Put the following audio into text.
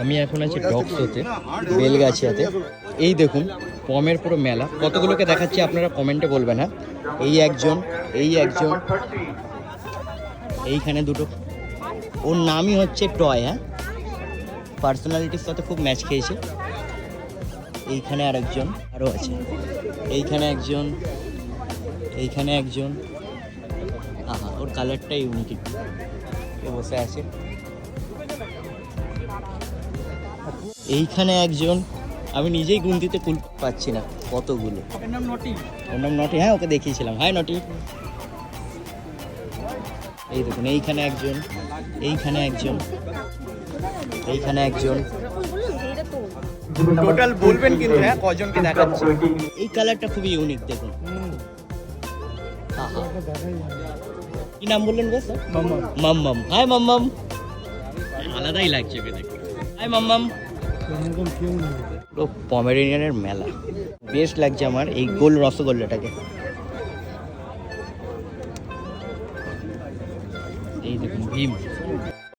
আমি এখন আছি ডকসোতে বেলগাছিয়াতে। এই দেখুন, পমের পুরো মেলা। কতগুলোকে দেখাচ্ছি আপনারা কমেন্টে বলবেন হ্যাঁ? এই একজন এই একজন, এইখানে দুটো। ওর নামই হচ্ছে টয় হ্যাঁ? পার্সোনালিটির সাথে খুব ম্যাচ খেয়েছে। এইখানে আরেকজন আরও আছে। এইখানে একজন এইখানে একজন। আহা, ওর কালারটা ইউনিক একটু বসে আছে। এইখানে একজন আমি নিজেই গুনতিতে কুল পাচ্ছি না কতগুলো? ওর নাম নটি। ওর নাম নটি হ্যাঁ ওকে দেখিয়েছিলাম। হাই নটি। এই দেখুন এইখানে একজন এইখানে একজন এইখানে একজন। টোটাল বলবেন কিন্তু হ্যাঁ কজনকে দেখাচ্ছে। এই কালারটা খুবই ইউনিক দেখুন। আহা। কি নাম বললেন বেশ মাম্মাম। হাই মাম্মাম। আলাদাই লাগছে ওকে দেখতে। হাই মাম্মাম। পুরো পমেরিনিয়ানের মেলা। বেস্ট লাগছে আমার এই গোল রসগোল্লাটাকে। এই দেখুন ভীম।